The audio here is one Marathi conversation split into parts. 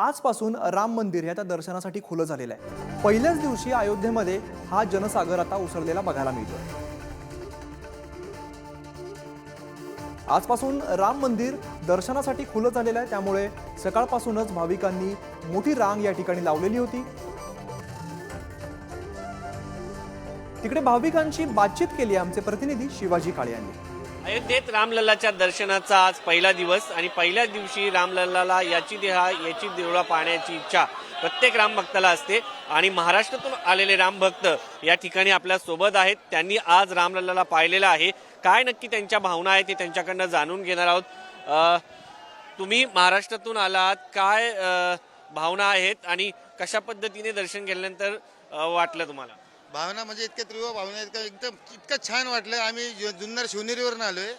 आजपासून राम मंदिर हे आता दर्शनासाठी खुलं झालेलं आहे. पहिल्याच दिवशी अयोध्येमध्ये हा जनसागर आता उसळलेला बघायला मिळतोय. आजपासून राम मंदिर दर्शनासाठी खुलं झालेलं आहे. त्यामुळे सकाळपासूनच भाविकांनी मोठी रांग या ठिकाणी लावलेली होती. तिकडे भाविकांशी बातचीत केली आमचे प्रतिनिधी शिवाजी काळे यांनी. अयोध्येत रामलल्लाच्या दर्शनाचा आज पहिला दिवस आणि पहिल्याच दिवशी रामलल्लाला याची देहा याची देवळा पाहण्याची इच्छा प्रत्येक राम भक्ताला असते. आणि महाराष्ट्रातून आलेले राम भक्त या ठिकाणी आपल्यासोबत आहेत. त्यांनी आज रामलल्लाला पाहिलेलं आहे. काय नक्की त्यांच्या भावना आहेत ते त्यांच्याकडनं जाणून घेणार आहोत. तुम्ही महाराष्ट्रातून आलात. काय भावना आहेत आणि कशा पद्धतीने दर्शन केल्यानंतर वाटलं तुम्हाला? भावना म्हणजे इतक्या तीव्र भावना इतकं एकदम इतकं छान वाटलं. आम्ही जु- जुन्नर शिवनेरीवरून आलोय.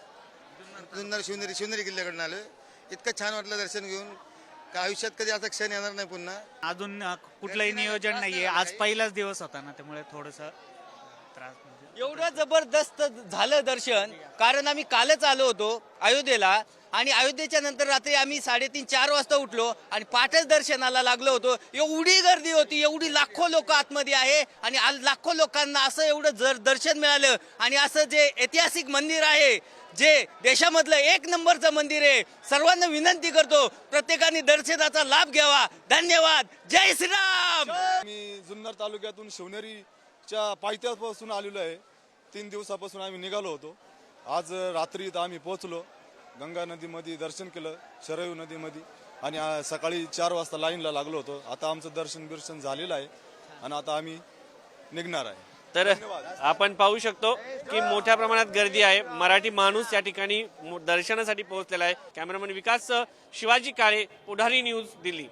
जुन्नर शिवनेरी शिवनेरी किल्ल्याकडून आलोय. इतकं छान वाटलं दर्शन घेऊन. का आयुष्यात कधी असा क्षण येणार नाही पुन्हा. अजून अ, कुठलंही नियोजन नाहीये. आज पहिलाच दिवस होता ना त्यामुळे थोडस त्रास म्हणजे एवढं जबरदस्त झालं दर्शन. कारण आम्ही कालच आलो होतो अयोध्येला. आणि अयोध्येच्या नंतर रात्री आम्ही साडेतीन चार वाजता उठलो आणि पाठच दर्शनाला लागलो होतो. एवढी गर्दी होती एवढी लाखो लोक आतमध्ये आहे आणि लाखो लोकांना असं एवढं जर दर्शन मिळालं आणि असं जे ऐतिहासिक मंदिर आहे जे देशामधलं एक नंबरचं मंदिर आहे सर्वांना विनंती करतो प्रत्येकाने दर्शनाचा लाभ घ्यावा. धन्यवाद. जय श्रीराम! मी जुन्नर तालुक्यातून शिवनेरीच्या पायथ्यापासून आलेलो आहे. तीन दिवसापासून आम्ही निघालो होतो. आज रात्री इथं आम्ही पोहोचलो. गंगा नदीमध्ये दर्शन केलं शरयू नदीमध्ये. आणि आ- सकाळी चार वाजता लाईनला लागलो होतो. आता आमचं दर्शन बिर्शन झालेलं आहे. आणि आता आम्ही निघणार आहे. तर आपण पाहू शकतो की मोठ्या प्रमाणात गर्दी आहे. मराठी माणूस या ठिकाणी दर्शनासाठी पोहोचलेला आहे. Cameraman Vikas Shivaji Kale Pudhari news Delhi.